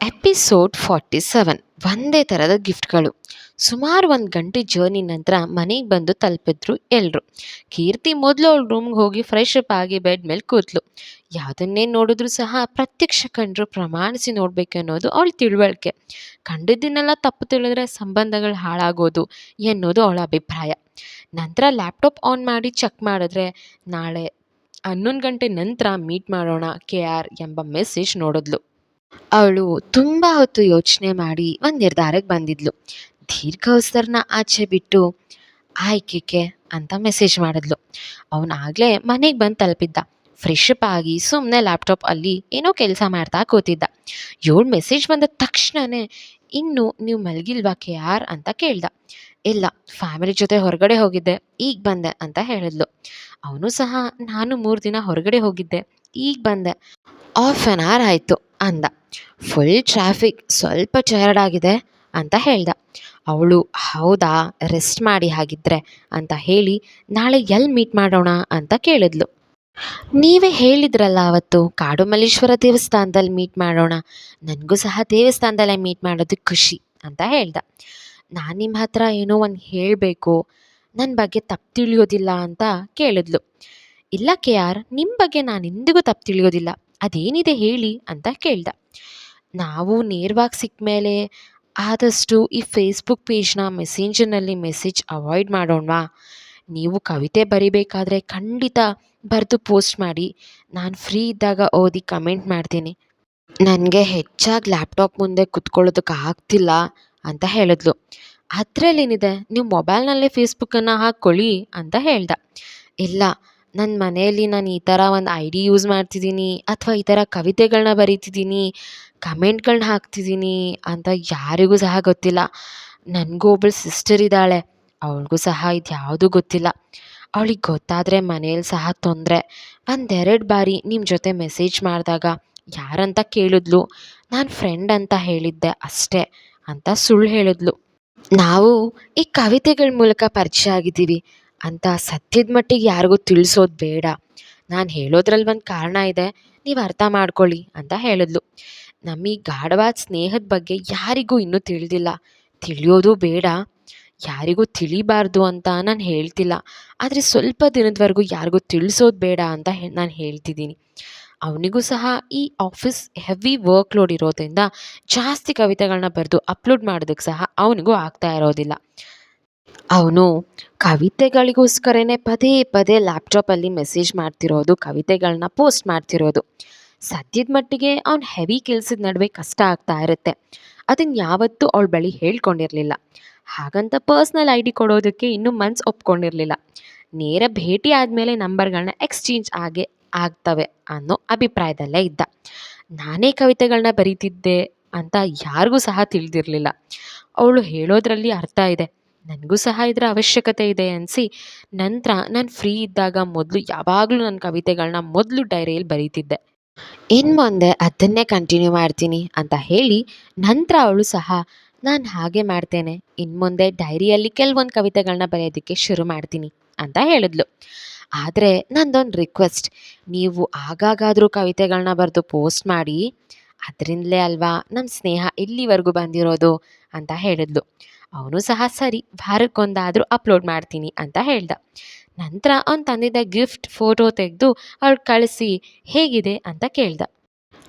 Episode forty seven. ಒಂದೇ ಥರದ ಗಿಫ್ಟ್ಗಳು. ಸುಮಾರು ಒಂದು ಗಂಟೆ ಜರ್ನಿ ನಂತರ ಮನೆಗೆ ಬಂದು ತಲುಪಿದ್ರು ಎಲ್ಲರೂ ಕೀರ್ತಿ ಮೊದಲು ಅವಳು ರೂಮ್ಗೆ ಹೋಗಿ ಫ್ರೆಶ್ ಅಪ್ ಆಗಿ ಬೆಡ್ ಮೇಲೆ ಕೂತ್ಲು. ಯಾವುದನ್ನೇ ನೋಡಿದ್ರು ಸಹ ಪ್ರತ್ಯಕ್ಷ ಕಂಡ್ರು ಪ್ರಮಾಣಿಸಿ ನೋಡಬೇಕು ಅನ್ನೋದು ಅವಳ ತಿಳುವಳಿಕೆ. ಕಂಡಿದ್ದನ್ನೆಲ್ಲ ತಪ್ಪು ತಿಳಿದ್ರೆ ಸಂಬಂಧಗಳು ಹಾಳಾಗೋದು ಎನ್ನೋದು ಅವಳ ಅಭಿಪ್ರಾಯ. ನಂತರ ಲ್ಯಾಪ್ಟಾಪ್ ಆನ್ ಮಾಡಿ ಚೆಕ್ ಮಾಡಿದ್ರೆ ನಾಳೆ ಹನ್ನೊಂದು ಗಂಟೆ ನಂತರ ಮೀಟ್ ಮಾಡೋಣ ಕೆ ಆರ್ ಎಂಬ ಮೆಸೇಜ್ ನೋಡಿದ್ಲು. ಅವಳು ತುಂಬ ಹೊತ್ತು ಯೋಚನೆ ಮಾಡಿ ಒಂದು ನಿರ್ಧಾರಕ್ಕೆ ಬಂದಿದ್ಲು. ದೀರ್ಘವಸ್ತರನ ಆಚೆ ಬಿಟ್ಟು, ಆಯ್ಕೆಕೆ ಅಂತ ಮೆಸೇಜ್ ಮಾಡಿದ್ಲು. ಅವನಾಗಲೇ ಮನೆಗೆ ಬಂದು ತಲುಪಿದ್ದ. ಫ್ರೆಶ್ ಆಗಿ ಸುಮ್ಮನೆ ಲ್ಯಾಪ್ಟಾಪ್ ಅಲ್ಲಿ ಏನೋ ಕೆಲಸ ಮಾಡ್ತಾ ಕೂತಿದ್ದ. ಏಳು ಮೆಸೇಜ್ ಬಂದ ತಕ್ಷಣವೇ ಇನ್ನು ನೀವು ಮಲಗಿಲ್ವಾ ಕೆ ಆರ್ ಅಂತ ಕೇಳ್ದ. ಇಲ್ಲ ಫ್ಯಾಮಿಲಿ ಜೊತೆ ಹೊರಗಡೆ ಹೋಗಿದ್ದೆ, ಈಗ ಬಂದೆ ಅಂತ ಹೇಳಿದ್ಲು. ಅವನು ಸಹ, ನಾನು ಮೂರು ದಿನ ಹೊರಗಡೆ ಹೋಗಿದ್ದೆ, ಈಗ ಬಂದೆ ಆಫ್ ಆನ್ ಅವರ್ ಆಯಿತು ಅಂದ. ಫುಲ್ ಟ್ರಾಫಿಕ್ ಸ್ವಲ್ಪ ಟಯರ್ಡ್ ಆಗಿದೆ ಅಂತ ಹೇಳ್ದ. ಅವಳು, ಹೌದಾ ರೆಸ್ಟ್ ಮಾಡಿ ಹಾಗಿದ್ರೆ ಅಂತ ಹೇಳಿ ನಾಳೆ ಎಲ್ಲಿ ಮೀಟ್ ಮಾಡೋಣ ಅಂತ ಕೇಳಿದ್ಲು. ನೀವೇ ಹೇಳಿದ್ರಲ್ಲ ಅವತ್ತು, ಕಾಡುಮಲ್ಲೇಶ್ವರ ದೇವಸ್ಥಾನದಲ್ಲಿ ಮೀಟ್ ಮಾಡೋಣ. ನನಗೂ ಸಹ ದೇವಸ್ಥಾನದಲ್ಲೇ ಮೀಟ್ ಮಾಡೋದು ಖುಷಿ ಅಂತ ಹೇಳ್ದ. ನಾನು ನಿಮ್ಮ ಹತ್ರ ಏನೋ ಒಂದು ಹೇಳಬೇಕು ನನ್ನ ಬಗ್ಗೆ ತಪ್ಪು ತಿಳಿಯೋದಿಲ್ಲ ಅಂತ ಕೇಳಿದ್ಲು. ಇಲ್ಲ ಕೆ ಆರ್ ನಿಮ್ಮ ಬಗ್ಗೆ ನಾನು ಎಂದಿಗೂ ತಪ್ಪು ತಿಳಿಯೋದಿಲ್ಲ, ಅದೇನಿದೆ ಹೇಳಿ ಅಂತ ಕೇಳ್ದ. ನಾವು ನೇರವಾಗಿ ಸಿಕ್ಕ ಮೇಲೆ ಆದಷ್ಟು ಈ ಫೇಸ್ಬುಕ್ ಪೇಜ್ನ ಮೆಸೇಂಜರ್ನಲ್ಲಿ ಮೆಸೇಜ್ ಅವಾಯ್ಡ್ ಮಾಡೋಣವಾ? ನೀವು ಕವಿತೆ ಬರಿಬೇಕಾದ್ರೆ ಖಂಡಿತ ಬರೆದು ಪೋಸ್ಟ್ ಮಾಡಿ. ನಾನು ಫ್ರೀ ಇದ್ದಾಗ ಓದಿ ಕಮೆಂಟ್ ಮಾಡ್ತೀನಿ. ನನಗೆ ಹೆಚ್ಚಾಗಿ ಲ್ಯಾಪ್ಟಾಪ್ ಮುಂದೆ ಕುತ್ಕೊಳ್ಳೋದಕ್ಕೆ ಆಗ್ತಿಲ್ಲ ಅಂತ ಹೇಳಿದ್ಲು. ಅದರಲ್ಲೇನಿದೆ? ನೀವು ಮೊಬೈಲ್ನಲ್ಲೇ ಫೇಸ್ಬುಕ್ಕನ್ನು ಹಾಕ್ಕೊಳ್ಳಿ ಅಂತ ಹೇಳ್ದೆ. ಇಲ್ಲ ನನ್ನ ಮನೆಯಲ್ಲಿ ನಾನು ಈ ಥರ ಒಂದು ಐ ಡಿ ಯೂಸ್ ಮಾಡ್ತಿದ್ದೀನಿ ಅಥವಾ ಈ ಥರ ಕವಿತೆಗಳನ್ನ ಬರಿತಿದ್ದೀನಿ ಕಮೆಂಟ್ಗಳನ್ನ ಹಾಕ್ತಿದ್ದೀನಿ ಅಂತ ಯಾರಿಗೂ ಸಹ ಗೊತ್ತಿಲ್ಲ. ನನಗೂ ಒಬ್ಬಳು ಸಿಸ್ಟರ್ ಇದ್ದಾಳೆ ಅವಳಿಗೂ ಸಹ ಇದು ಯಾವುದೂ ಗೊತ್ತಿಲ್ಲ. ಅವಳಿಗೆ ಗೊತ್ತಾದರೆ ಮನೇಲಿ ಸಹ ತೊಂದರೆ. ಒಂದೆರಡು ಬಾರಿ ನಿಮ್ಮ ಜೊತೆ ಮೆಸೇಜ್ ಮಾಡಿದಾಗ ಯಾರಂತ ಕೇಳಿದ್ಲು, ನಾನು ಫ್ರೆಂಡ್ ಅಂತ ಹೇಳಿದ್ದೆ ಅಷ್ಟೇ ಅಂತ ಸುಳ್ಳು ಹೇಳಿದ್ಲು. ನಾವು ಈ ಕವಿತೆಗಳ ಮೂಲಕ ಪರಿಚಯ ಆಗಿದ್ದೀವಿ. ಅಂತ ಸತ್ಯದ ಮಟ್ಟಿಗೆ ಯಾರಿಗೂ ತಿಳಿಸೋದು ಬೇಡ. ನಾನು ಹೇಳೋದ್ರಲ್ಲಿ ಒಂದು ಕಾರಣ ಇದೆ. ನೀವು ಅರ್ಥ ಮಾಡ್ಕೊಳ್ಳಿ ಅಂತ ಹೇಳಿದ್ಲು. ನಮ್ಮ ಈ ಗಾಢವಾದ ಸ್ನೇಹದ ಬಗ್ಗೆ ಯಾರಿಗೂ ಇನ್ನೂ ತಿಳಿದಿಲ್ಲ. ತಿಳಿಯೋದು ಬೇಡ. ಯಾರಿಗೂ ತಿಳಿಬಾರ್ದು ಅಂತ ನಾನು ಹೇಳ್ತಿಲ್ಲ. ಆದರೆ ಸ್ವಲ್ಪ ದಿನದವರೆಗೂ ಯಾರಿಗೂ ತಿಳಿಸೋದು ಬೇಡ ಅಂತ ನಾನು ಹೇಳ್ತಿದ್ದೀನಿ. ಅವನಿಗೂ ಸಹ ಈ ಆಫೀಸ್ ಹೆವಿ ವರ್ಕ್ ಲೋಡ್ ಇರೋದ್ರಿಂದ ಜಾಸ್ತಿ ಕವಿತೆಗಳನ್ನ ಬರೆದು ಅಪ್ಲೋಡ್ ಮಾಡೋದಕ್ಕೆ ಸಹ ಅವನಿಗೂ ಆಗ್ತಾ ಇರೋದಿಲ್ಲ. ಅವನು ಕವಿತೆಗಳಿಗೋಸ್ಕರನೇ ಪದೇ ಪದೇ ಲ್ಯಾಪ್ಟಾಪಲ್ಲಿ ಮೆಸೇಜ್ ಮಾಡ್ತಿರೋದು ಕವಿತೆಗಳನ್ನ ಪೋಸ್ಟ್ ಮಾಡ್ತಿರೋದು. ಸದ್ಯದ ಮಟ್ಟಿಗೆ ಅವ್ನು ಹೆವಿ ಕೆಲ್ಸದ ನಡುವೆ ಕಷ್ಟ ಆಗ್ತಾ ಇರುತ್ತೆ. ಅದನ್ನು ಯಾವತ್ತೂ ಅವಳ ಬಳಿ ಹೇಳ್ಕೊಂಡಿರಲಿಲ್ಲ. ಹಾಗಂತ ಪರ್ಸ್ನಲ್ ಐ ಡಿ ಕೊಡೋದಕ್ಕೆ ಇನ್ನೂ ಮನ್ಸು ಒಪ್ಕೊಂಡಿರಲಿಲ್ಲ. ನೇರ ಭೇಟಿ ಆದಮೇಲೆ ನಂಬರ್ಗಳನ್ನ ಎಕ್ಸ್ಚೇಂಜ್ ಆಗೇ, ಆಗ್ತವೆ ಅನ್ನೋ ಅಭಿಪ್ರಾಯದಲ್ಲೇ ಇದ್ದ. ನಾನೇ ಕವಿತೆಗಳನ್ನ ಬರೀತಿದ್ದೆ ಅಂತ ಯಾರಿಗೂ ಸಹ ತಿಳಿದಿರಲಿಲ್ಲ. ಅವಳು ಹೇಳೋದ್ರಲ್ಲಿ ಅರ್ಥ ಇದೆ. ನನಗೂ ಸಹ ಇದರ ಅವಶ್ಯಕತೆ ಇದೆ ಅನಿಸಿ, ನಂತರ ನಾನು ಫ್ರೀ ಇದ್ದಾಗ ಮೊದಲು ಯಾವಾಗಲೂ ನನ್ನ ಕವಿತೆಗಳನ್ನ ಮೊದಲು ಡೈರಿಯಲ್ಲಿ ಬರೀತಿದ್ದೆ. ಇನ್ನು ಮುಂದೆ ಅದನ್ನೇ ಕಂಟಿನ್ಯೂ ಮಾಡ್ತೀನಿ ಅಂತ ಹೇಳಿ, ನಂತರ ಅವಳು ಸಹ, ನಾನು ಹಾಗೆ ಮಾಡ್ತೇನೆ ಇನ್ನು ಮುಂದೆ ಡೈರಿಯಲ್ಲಿ ಕೆಲವೊಂದು ಕವಿತೆಗಳನ್ನ ಬರೆಯೋದಕ್ಕೆ ಶುರು ಮಾಡ್ತೀನಿ ಅಂತ ಹೇಳಿದ್ಲು. ಆದರೆ ನಂದೊಂದು ರಿಕ್ವೆಸ್ಟ್ ನೀವು ಆಗಾಗಾದರೂ ಕವಿತೆಗಳನ್ನ ಬರೆದು ಪೋಸ್ಟ್ ಮಾಡಿ, ಅದರಿಂದಲೇ ಅಲ್ವಾ ನಮ್ಮ ಸ್ನೇಹ ಇಲ್ಲಿವರೆಗೂ ಬಂದಿರೋದು? ಅಂತ ಹೇಳಿದ್ಲು. ಅವನು ಸಹ ಸರಿ ವಾರಕ್ಕೊಂದಾದರೂ ಅಪ್ಲೋಡ್ ಮಾಡ್ತೀನಿ ಅಂತ ಹೇಳ್ದ. ನಂತರ ಅವನು ತಂದಿದ್ದ ಗಿಫ್ಟ್ ಫೋಟೋ ತೆಗೆದು ಅವಳು ಕಳಿಸಿ ಹೇಗಿದೆ ಅಂತ ಕೇಳ್ದ.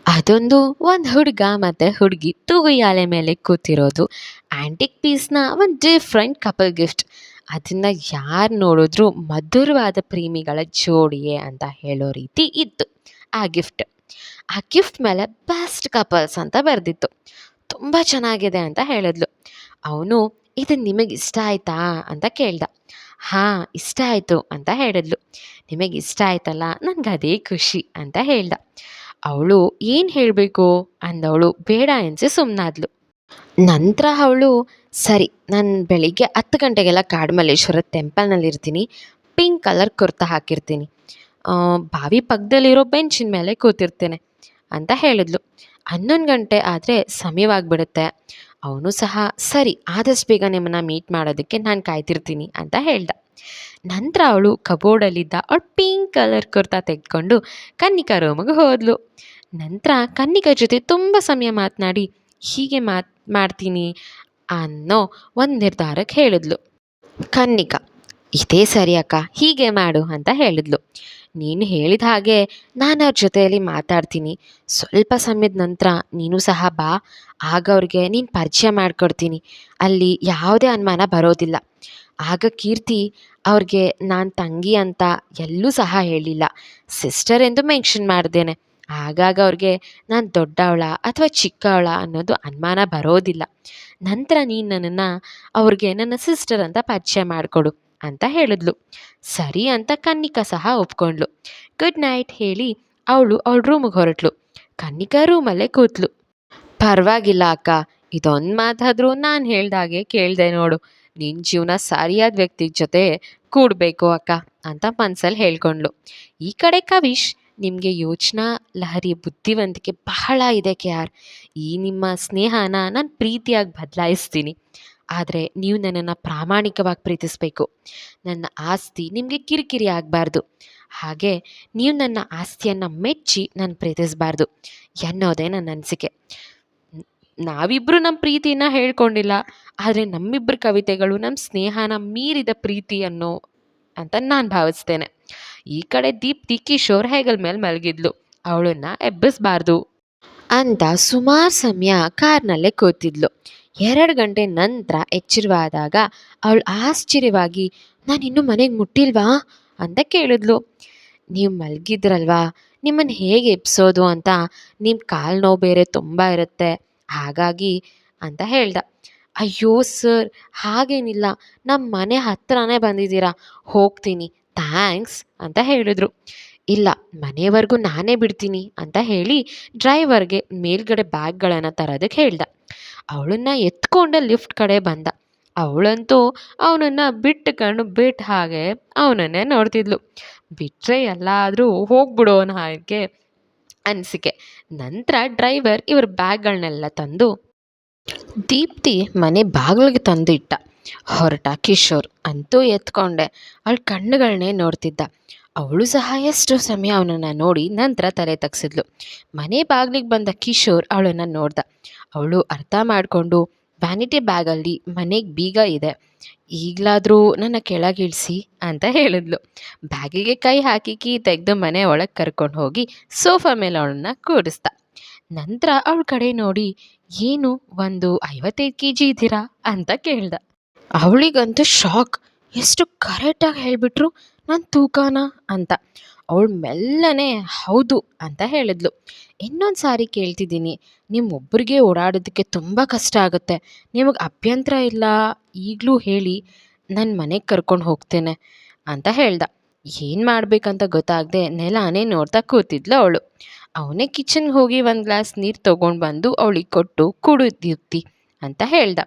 ಅದೊಂದು ಒಂದು ಹುಡುಗ ಮತ್ತು ಹುಡುಗಿ ತೂಗುಯಾಲೆ ಮೇಲೆ ಕೂತಿರೋದು. ಆ್ಯಂಟಿಕ್ ಪೀಸ್ನ ಒಂದು ಡಿಫ್ರೆಂಟ್ ಕಪಲ್ ಗಿಫ್ಟ್ ಅದನ್ನು ಯಾರು ನೋಡಿದ್ರು ಮಧುರವಾದ ಪ್ರೇಮಿಗಳ ಜೋಡಿಯೇ ಅಂತ ಹೇಳೋ ರೀತಿ ಇತ್ತು ಆ ಗಿಫ್ಟ್ ಆ ಗಿಫ್ಟ್ ಮೇಲೆ ಬೆಸ್ಟ್ ಕಪಲ್ಸ್ ಅಂತ ಬರೆದಿತ್ತು. ತುಂಬ ಚೆನ್ನಾಗಿದೆ ಅಂತ ಹೇಳಿದ್ಲು. ಅವನು, ಇದು ನಿಮಗೆ ಇಷ್ಟ ಆಯ್ತಾ? ಅಂತ ಕೇಳ್ದ. ಹಾಂ, ಇಷ್ಟ ಆಯಿತು ಅಂತ ಹೇಳಿದ್ಲು. ನಿಮಗೆ ಇಷ್ಟ ಆಯ್ತಲ್ಲ, ನನಗೆ ಅದೇ ಖುಷಿ ಅಂತ ಹೇಳ್ದ. ಅವಳು, ಏನು ಹೇಳಬೇಕು? ಅಂದವಳು ಬೇಡ ಎನ್ಸಿ ಸುಮ್ಮನಾದ್ಲು ನಂತರ ಅವಳು, ಸರಿ, ನಾನು ಬೆಳಿಗ್ಗೆ ಹತ್ತು ಗಂಟೆಗೆಲ್ಲ ಕಾಡುಮಲ್ಲೇಶ್ವರ ಟೆಂಪಲ್ನಲ್ಲಿ ಇರ್ತೀನಿ ಪಿಂಕ್ ಕಲರ್ ಕುರ್ತಾ ಹಾಕಿರ್ತೀನಿ. ಬಾವಿ ಪಕ್ಕದಲ್ಲಿರೋ ಬೆಂಚಿನ ಮೇಲೆ ಕೂತಿರ್ತೇನೆ ಅಂತ ಹೇಳಿದ್ಲು. ಹನ್ನೊಂದು ಗಂಟೆ ಆದರೆ ಸಮಯವಾಗಿಬಿಡುತ್ತೆ. ಅವನು ಸಹ, ಸರಿ, ಆದಷ್ಟು ಬೇಗ ನಿಮ್ಮನ್ನು ಮೀಟ್ ಮಾಡೋದಕ್ಕೆ ನಾನು ಕಾಯ್ತಿರ್ತೀನಿ ಅಂತ ಹೇಳ್ದ. ನಂತರ ಅವಳು ಕಬೋರ್ಡಲ್ಲಿದ್ದ ಅವಳು ಪಿಂಕ್ ಕಲರ್ ಕುರ್ತಾ ತೆಗೆದುಕೊಂಡು ಕನ್ನಿಕಾ ರೂಮಿಗೆ ಹೋದ್ಲು. ನಂತರ ಕನ್ನಿಕಾ ಜೊತೆ ತುಂಬ ಸಮಯ ಮಾತನಾಡಿ, ಹೀಗೆ ಮಾತ್, ಮಾಡ್ತೀನಿ ಅನ್ನೋ ಒಂದು ನಿರ್ಧಾರಕ್ಕೆ ಹೇಳಿದ್ಲು. ಕನ್ನಿಕಾ, ಇದೇ ಸರಿ ಅಕ್ಕ, ಹೀಗೆ ಮಾಡು ಅಂತ ಹೇಳಿದ್ಲು. ನೀನು ಹೇಳಿದ ಹಾಗೆ ನಾನು ಅವ್ರ ಜೊತೆಯಲ್ಲಿ ಮಾತಾಡ್ತೀನಿ. ಸ್ವಲ್ಪ ಸಮಯದ ನಂತರ ನೀನು ಸಹ ಬಾ. ಆಗ ಅವ್ರಿಗೆ ನೀನು ಪರಿಚಯ ಮಾಡಿಕೊಡ್ತೀನಿ. ಅಲ್ಲಿ ಯಾವುದೇ ಅನುಮಾನ ಬರೋದಿಲ್ಲ. ಆಗ ಕೀರ್ತಿ, ಅವ್ರಿಗೆ ನಾನು ತಂಗಿ ಅಂತ ಎಲ್ಲೂ ಸಹ ಹೇಳಿಲ್ಲ. ಸಿಸ್ಟರ್ ಎಂದು ಮೆನ್ಷನ್ ಮಾಡ್ದೇನೆ. ಆಗಾಗ ಅವ್ರಿಗೆ ನಾನು ದೊಡ್ಡವಳ ಅಥವಾ ಚಿಕ್ಕವಳ ಅನ್ನೋದು ಅನುಮಾನ ಬರೋದಿಲ್ಲ. ನಂತರ ನೀನು ನನ್ನನ್ನು ಅವ್ರಿಗೆ ನನ್ನ ಸಿಸ್ಟರ್ ಅಂತ ಪರಿಚಯ ಮಾಡಿಕೊಡು. ಅಂತ ಹೇಳಿದ್ಲು. ಸರಿ ಅಂತ ಕನ್ನಿಕಾ ಸಹ ಒಪ್ಕೊಂಡ್ಳು ಗುಡ್ ನೈಟ್ ಹೇಳಿ ಅವಳು ಅವಳ ರೂಮಿಗೆ ಹೊರಟ್ಲು. ಕನ್ನಿಕಾ ರೂಮಲ್ಲೇ ಕೂತ್ಲು. ಪರವಾಗಿಲ್ಲ ಅಕ್ಕ, ಇದೊಂದು ಮಾತಾದರೂ ನಾನು ಹೇಳ್ದಾಗೆ ಕೇಳಿದೆ ನೋಡು. ನಿನ್ನ ಜೀವನ ಸರಿಯಾದ ವ್ಯಕ್ತಿ ಜೊತೆ ಕೂಡಬೇಕು ಅಕ್ಕ, ಅಂತ ಮನ್ಸಲ್ಲಿ ಹೇಳ್ಕೊಂಡ್ಳು ಈ ಕಡೆ ಕವಿಶ್, ನಿಮಗೆ ಯೋಚನಾ, ಲಹರಿ, ಬುದ್ಧಿವಂತಿಕೆ ಬಹಳ ಇದೆ ಕೆ ಆರ್. ಈ ನಿಮ್ಮ ಸ್ನೇಹನ ನಾನು ಪ್ರೀತಿಯಾಗಿ ಬದಲಾಯಿಸ್ತೀನಿ. ಆದರೆ ನೀವು ನನ್ನನ್ನು ಪ್ರಾಮಾಣಿಕವಾಗಿ ಪ್ರೀತಿಸಬೇಕು. ನನ್ನ ಆಸ್ತಿ ನಿಮಗೆ ಕಿರಿಕಿರಿ ಆಗಬಾರ್ದು. ಹಾಗೆ ನೀವು ನನ್ನ ಆಸ್ತಿಯನ್ನು ಮೆಚ್ಚಿ ನಾನು ಪ್ರೀತಿಸಬಾರ್ದು ಎನ್ನೋದೇ ನನ್ನ ಅನಿಸಿಕೆ. ನಾವಿಬ್ಬರು ನಮ್ಮ ಪ್ರೀತಿನ ಹೇಳ್ಕೊಂಡಿಲ್ಲ, ಆದರೆ ನಮ್ಮಿಬ್ಬರ ಕವಿತೆಗಳು ನಮ್ಮ ಸ್ನೇಹನ ಮೀರಿದ ಪ್ರೀತಿ ಅನ್ನೋ ಅಂತ ನಾನು ಭಾವಿಸ್ತೇನೆ. ಈ ಕಡೆ ದೀಪ್ತಿ, ಕಿಶೋರ್, ಹೆಗಲ್ ಮೇಲೆ ಮಲಗಿದ್ಲು. ಅವಳನ್ನ ಎಬ್ಬಿಸ್ಬಾರ್ದು. ಅಂತ ಸುಮಾರು ಸಮಯ ಕಾರ್ನಲ್ಲೇ ಕೂತಿದ್ಲು. ಎರಡು ಗಂಟೆ ನಂತರ ಎಚ್ಚರವಾದಾಗ ಅವಳು ಆಶ್ಚರ್ಯವಾಗಿ, ನಾನು ಇನ್ನೂ ಮನೆಗೆ ಮುಟ್ಟಿಲ್ವಾ? ಅಂತ ಕೇಳಿದ್ಲು. ನೀವು ಮಲಗಿದ್ರಲ್ವಾ? ನಿಮ್ಮನ್ನು ಹೇಗೆ ಎಬ್ಸೋದು ಅಂತ ನಿಮ್ಮ ಕಾಲು ನೋವು ಬೇರೆ ತುಂಬ ಇರುತ್ತೆ. ಹಾಗಾಗಿ ಅಂತ ಹೇಳ್ದ. ಅಯ್ಯೋ ಸರ್, ಹಾಗೇನಿಲ್ಲ. ನಮ್ಮ ಮನೆ ಹತ್ತಿರನೇ ಬಂದಿದ್ದೀರಾ. ಹೋಗ್ತೀನಿ. ಥ್ಯಾಂಕ್ಸ್ ಅಂತ ಹೇಳಿದ್ರು. ಇಲ್ಲ, ಮನೆವರೆಗೂ ನಾನೇ ಬಿಡ್ತೀನಿ ಅಂತ ಹೇಳಿ ಡ್ರೈವರ್ಗೆ ಮೇಲ್ಗಡೆ ಬ್ಯಾಗ್ಗಳನ್ನು ತರೋದಕ್ಕೆ ಹೇಳ್ದ. ಅವಳನ್ನ ಎತ್ಕೊಂಡು ಲಿಫ್ಟ್ ಕಡೆ ಬಂದ. ಅವಳಂತೂ ಅವನನ್ನು ಬಿಟ್ಟು ಹಾಗೆ ಅವನನ್ನೇ ನೋಡ್ತಿದ್ಲು. ಬಿಟ್ಟರೆ ಎಲ್ಲಾದರೂ ಹೋಗ್ಬಿಡೋ ಹಾಗೆ ಅನಿಸಿಕೆ. ನಂತರ ಡ್ರೈವರ್ ಇವ್ರ ಬ್ಯಾಗ್ಗಳನ್ನೆಲ್ಲ ತಂದು ದೀಪ್ತಿ ಮನೆ ಬಾಗಿಲಿಗೆ ತಂದು ಇಟ್ಟ ಹೊರಟ ಕಿಶೋರ್ ಅಂತೂ ಎತ್ಕೊಂಡೆ. ಅವಳ ಕಣ್ಣುಗಳನ್ನೇ ನೋಡ್ತಿದ್ದ. ಅವಳು ಸಹ ಎಷ್ಟು ಸಮಯ ಅವನನ್ನು ನೋಡಿ ನಂತರ ತಲೆ ತಗ್ಸಿದ್ಲು. ಮನೆ ಬಾಗಿಲಿಗೆ ಬಂದ ಕಿಶೋರ್ ಅವಳನ್ನು ನೋಡ್ದ. ಅವಳು ಅರ್ಥ ಮಾಡಿಕೊಂಡು ವ್ಯಾನಿಟಿ ಬ್ಯಾಗಲ್ಲಿ ಮನೆಗೆ ಬೀಗ ಇದೆ. ಈಗಲಾದರೂ ನನ್ನ ಕೆಳಗಿಳಿಸಿ ಅಂತ ಹೇಳಿದ್ಲು. ಬ್ಯಾಗಿಗೆ ಕೈ ಹಾಕಿ ಕೀ ತೆಗೆದು ಮನೆ ಒಳಗೆ ಕರ್ಕೊಂಡು ಹೋಗಿ ಸೋಫಾ ಮೇಲೆ ಅವಳನ್ನ ಕೂಡಿಸ್ದ ನಂತರ ಅವಳ ಕಡೆ ನೋಡಿ, ಏನು? ಒಂದು ಐವತ್ತೈದು ಕೆ ಜಿ ಇದ್ದೀರಾ? ಅಂತ ಕೇಳ್ದ. ಅವಳಿಗಂತೂ ಶಾಕ್. ಎಷ್ಟು ಕರೆಕ್ಟಾಗಿ ಹೇಳಿಬಿಟ್ರು. ನಾನು ತೂಕನ ಅಂತ. ಅವಳು ಮೆಲ್ಲನೆ, ಹೌದು ಅಂತ ಹೇಳಿದ್ಲು. ಇನ್ನೊಂದು ಸಾರಿ ಕೇಳ್ತಿದ್ದೀನಿ ನಿಮ್ಮೊಬ್ಬರಿಗೆ ಓಡಾಡೋದಕ್ಕೆ ತುಂಬ ಕಷ್ಟ ಆಗುತ್ತೆ. ನಿಮಗೆ ಅಭ್ಯಂತರ ಇಲ್ಲ, ಈಗಲೂ ಹೇಳಿ ನನ್ನ ಮನೆಗೆ ಕರ್ಕೊಂಡು ಹೋಗ್ತೇನೆ ಅಂತ ಹೇಳ್ದ. ಏನು ಮಾಡಬೇಕಂತ ಗೊತ್ತಾಗದೆ ನೆಲಾನೇ ನೋಡ್ತಾ ಕೂತಿದ್ಲು ಅವಳು. ಅವನೇ ಕಿಚನ್ಗೆ ಹೋಗಿ ಒಂದು ಗ್ಲಾಸ್ ನೀರು ತೊಗೊಂಡು ಬಂದು ಅವಳಿಗೆ ಕೊಟ್ಟು ಕುಡಿದಿರ್ತಿ ಅಂತ ಹೇಳ್ದ.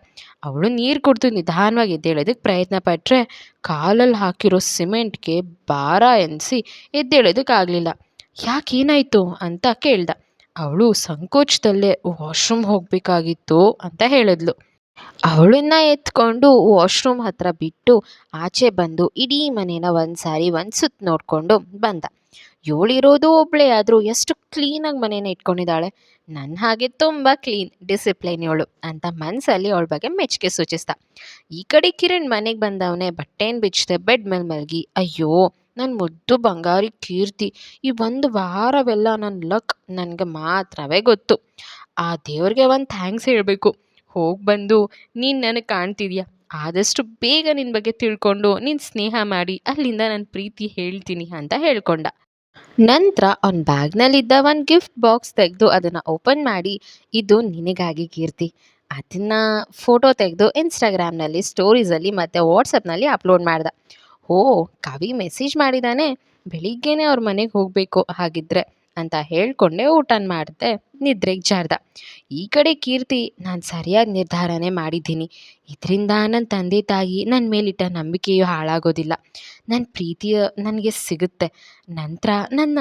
ಅವಳು ನೀರು ಕುಡಿದು ನಿಧಾನವಾಗಿ ಎದ್ದೇಳೋದಕ್ಕೆ ಪ್ರಯತ್ನ ಪಟ್ಟರೆ ಕಾಲಲ್ಲಿ ಹಾಕಿರೋ ಸಿಮೆಂಟ್ಗೆ ಭಾರ ಎನಿಸಿ ಎದ್ದೇಳೋದಕ್ಕಾಗಲಿಲ್ಲ. ಯಾಕೇನಾಯಿತು? ಅಂತ ಕೇಳ್ದ. ಅವಳು ಸಂಕೋಚದಲ್ಲೇ, ವಾಶ್ರೂಮ್ ಹೋಗಬೇಕಾಗಿತ್ತು ಅಂತ ಹೇಳಿದ್ಲು. ಅವಳನ್ನ ಎತ್ಕೊಂಡು ವಾಶ್ರೂಮ್ ಹತ್ರ ಬಿಟ್ಟು ಆಚೆ ಬಂದು ಇಡೀ ಮನೇನ ಒಂದು ಸಾರಿ ಒಂದು ಸುತ್ತು ನೋಡಿಕೊಂಡು ಬಂದ. ಇವಳಿರೋದು ಒಬ್ಬಳೇ ಆದರೂ ಎಷ್ಟು ಕ್ಲೀನಾಗಿ ಮನೇನ ಇಟ್ಕೊಂಡಿದ್ದಾಳೆ. ನನ್ನ ಹಾಗೆ ತುಂಬ ಕ್ಲೀನ್ ಡಿಸಿಪ್ಲೈನ್ ಇವಳು ಅಂತ ಮನಸ್ಸಲ್ಲಿ ಅವಳ ಬಗ್ಗೆ ಮೆಚ್ಚುಗೆ ಸೂಚಿಸ್ತಾ. ಈ ಕಡೆ ಕಿರಣ್ ಮನೆಗೆ ಬಂದವನೇ ಬಟ್ಟೆನ ಬಿಚ್ಚದೆ, ಬೆಡ್ ಮೇಲೆ ಮಲಗಿ, ಅಯ್ಯೋ ನನ್ನ ಮುದ್ದು ಬಂಗಾರಿ ಕೀರ್ತಿ, ಈ ಒಂದು ವಾರವೆಲ್ಲ ನನ್ನ ಲಕ್ ನನಗೆ ಮಾತ್ರವೇ ಗೊತ್ತು. ಆ ದೇವ್ರಿಗೆ ಒಂದು ಥ್ಯಾಂಕ್ಸ್ ಹೇಳಬೇಕು. ಹೋಗಿ ಬಂದು ನೀನು ನನಗೆ ಕಾಣ್ತಿದ್ಯಾ? ಆದಷ್ಟು ಬೇಗ ನಿನ್ನ ಬಗ್ಗೆ ತಿಳ್ಕೊಂಡು ನಿನ್ನ ಸ್ನೇಹ ಮಾಡಿ, ಅಲ್ಲಿಂದ ನನ್ನ ಪ್ರೀತಿ ಹೇಳ್ತೀನಿ ಅಂತ ಹೇಳ್ಕೊಂಡ. ನಂತರ ಅವ್ನ ಬ್ಯಾಗ್ನಲ್ಲಿದ್ದ ಒಂದು ಗಿಫ್ಟ್ ಬಾಕ್ಸ್ ತೆಗೆದು ಅದನ್ನು ಓಪನ್ ಮಾಡಿ, ಇದು ನಿನಗಾಗಿ ಕೀರ್ತಿ. ಅದನ್ನು ಫೋಟೋ ತೆಗೆದು ಇನ್ಸ್ಟಾಗ್ರಾಮ್ನಲ್ಲಿ ಸ್ಟೋರೀಸಲ್ಲಿ ಮತ್ತು ವಾಟ್ಸಪ್ನಲ್ಲಿ ಅಪ್ಲೋಡ್ ಮಾಡ್ದ. ಓ, ಕವಿ ಮೆಸೇಜ್ ಮಾಡಿದ್ದಾನೆ ಬೆಳಿಗ್ಗೆನೇ ಅವ್ರ ಮನೆಗೆ ಹೋಗಬೇಕು. ಹಾಗಿದ್ರೆ ಅಂತ ಹೇಳ್ಕೊಂಡೆ ಊಟ ಮಾಡಿದೆ ನಿದ್ರೆಗೆ ಜಾರ್ದ. ಈ ಕಡೆ ಕೀರ್ತಿ, ನಾನು ಸರಿಯಾದ ನಿರ್ಧಾರನೇ ಮಾಡಿದ್ದೀನಿ. ಇದರಿಂದ ನನ್ನ ತಂದೆ ತಾಯಿ ನನ್ನ ಮೇಲಿಟ್ಟ ನಂಬಿಕೆಯು ಹಾಳಾಗೋದಿಲ್ಲ. ನನ್ನ ಪ್ರೀತಿಯ ನನಗೆ ಸಿಗುತ್ತೆ. ನಂತರ ನನ್ನ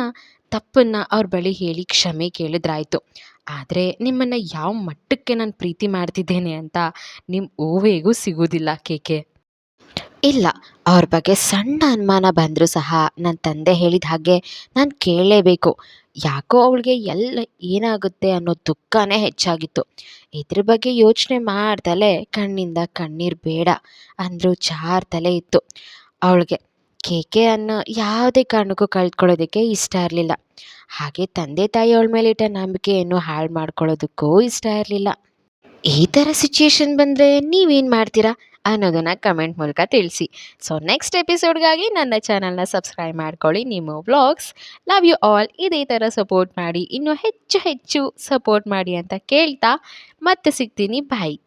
ತಪ್ಪನ್ನು ಅವ್ರ ಬಳಿ ಹೇಳಿ ಕ್ಷಮೆ ಕೇಳಿದ್ರಾಯ್ತು. ಆದರೆ ನಿಮ್ಮನ್ನು ಯಾವ ಮಟ್ಟಕ್ಕೆ ನಾನು ಪ್ರೀತಿ ಮಾಡ್ತಿದ್ದೇನೆ ಅಂತ ನಿಮ್ಮ ಓವೆಗೂ ಸಿಗೋದಿಲ್ಲ ಕೇಕೆ ಇಲ್ಲ, ಅವ್ರ ಬಗ್ಗೆ ಸಣ್ಣ ಅನುಮಾನ ಬಂದರೂ ಸಹ ನನ್ನ ತಂದೆ ಹೇಳಿದ ಹಾಗೆ ನಾನು ಕೇಳಲೇಬೇಕು. ಯಾಕೋ ಅವಳಿಗೆ ಎಲ್ಲ ಏನಾಗುತ್ತೆ ಅನ್ನೋ ದುಃಖನೇ ಹೆಚ್ಚಾಗಿತ್ತು. ಇದ್ರ ಬಗ್ಗೆ ಯೋಚನೆ ಮಾಡ್ದಲೇ ಕಣ್ಣಿಂದ ಕಣ್ಣೀರು ಬೇಡ ಅಂದರೂ ಜಾರ್ತಲೇ ಇತ್ತು. ಅವಳಿಗೆ ಕೇಕೆ ಅನ್ನೋ ಯಾವುದೇ ಕಾರಣಕ್ಕೂ ಕಳ್ಕೊಳ್ಳೋದಕ್ಕೆ ಇಷ್ಟ ಇರಲಿಲ್ಲ. ಹಾಗೆ ತಂದೆ ತಾಯಿ ಅವಳ ಮೇಲೆ ಇಟ್ಟ ನಂಬಿಕೆಯನ್ನು ಹಾಳು ಮಾಡ್ಕೊಳ್ಳೋದಕ್ಕೂ ಇಷ್ಟ ಇರಲಿಲ್ಲ. ಈ ಥರ ಸಿಚುಯೇಷನ್ ಬಂದರೆ ನೀವೇನು ಮಾಡ್ತೀರಾ? ಅನ್ನೋದನ್ನು ಕಮೆಂಟ್ ಮೂಲಕ ತಿಳಿಸಿ. ಸೊ ನೆಕ್ಸ್ಟ್ ಎಪಿಸೋಡ್ಗಾಗಿ ನನ್ನ ಚಾನಲ್ನ ಸಬ್ಸ್ಕ್ರೈಬ್ ಮಾಡ್ಕೊಳ್ಳಿ. ನಿಮ್ಮ ವ್ಲಾಗ್ಸ್ ಲವ್ ಯು ಆಲ್ ಇದೇ ಥರ ಸಪೋರ್ಟ್ ಮಾಡಿ. ಇನ್ನೂ ಹೆಚ್ಚು ಹೆಚ್ಚು ಸಪೋರ್ಟ್ ಮಾಡಿ ಅಂತ ಕೇಳ್ತಾ ಮತ್ತೆ ಸಿಗ್ತೀನಿ. ಬಾಯ್